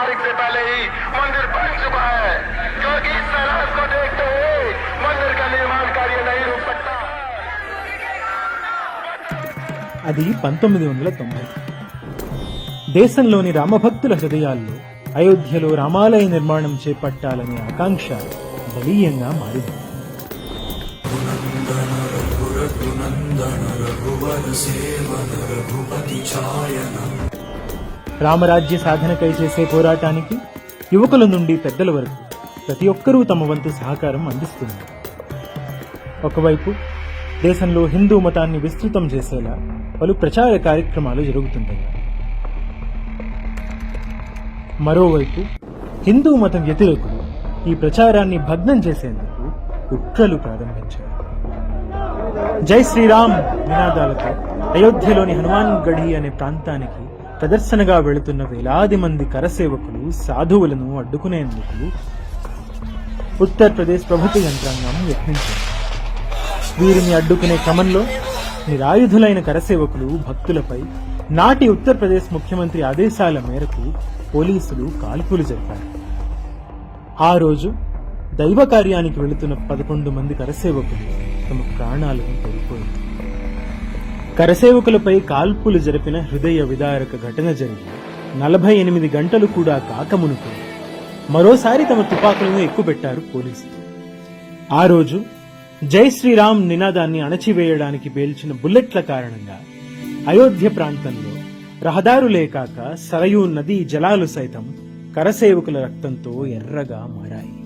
तारीख से पहले ही मंदिर बन चुका है क्योंकि इस सैलाब को देखते हुए मंदिर का निर्माण कार्य नहीं रुक सकता అది పంతొమ్మిది వందల తొంభై దేశంలోని రామభక్తుల హృదయాల్లో అయోధ్యలో రామాలయ నిర్మాణం చేపట్టాలనే ఆకాంక్ష బలీయంగా మారింది రామరాజ్య సాధనకై చేసే పోరాటానికి యువకుల నుండి పెద్దల వరకు ప్రతి ఒక్కరూ తమ వంతు సహకారం అందిస్తున్నారు ఒకవైపు దేశంలో హిందూ మతాన్ని విస్తృతం చేసేలా పలు ప్రచార కార్యక్రమాలు జరుగుతుంటాయి. మరోవైపు హిందూ మతం వ్యతిరేకులు ఈ ప్రచారాన్ని భగ్నం చేసేందుకు కుట్రలు ప్రారంభించారు. జై శ్రీరామ్ నినాదాలతో అయోధ్యలోని హనుమాన్ గఢి అనే ప్రాంతానికి ప్రదర్శనగా వెళుతున్న వేలాది మంది కరసేవకులు సాధువులను అడ్డుకునేందుకు ఉత్తరప్రదేశ్ ప్రభుత్వ యంత్రాంగం యత్నించింది. వీరిని అడ్డుకునే క్రమంలో నిరాయుధులైన కరసేవకులు భక్తులపై నాటి ఉత్తరప్రదేశ్ ముఖ్యమంత్రి ఆదేశాల మేరకు పోలీసులు కాల్పులు జరిపారు. ఆ రోజు దైవ కార్యానికి వెళుతున్న పదకొండు మంది కరసేవకులు తమ ప్రాణాలను కోల్పోయారు. కరసేవకులపై కాల్పులు జరిపిన హృదయ విదారక ఘటన జరిగి నలభై ఎనిమిది గంటలు కూడా కాకమునుకు మరోసారి తమ తుపాకులను ఎక్కుపెట్టారు పోలీసులు. ఆ రోజు జై శ్రీరామ్ నినాదాన్ని అణచివేయడానికి పేల్చిన బుల్లెట్ల కారణంగా అయోధ్య ప్రాంతంలో రహదారులే కాక సరయూ నదీ జలాలు సైతం కరసేవకుల రక్తంతో ఎర్రగా మారాయి.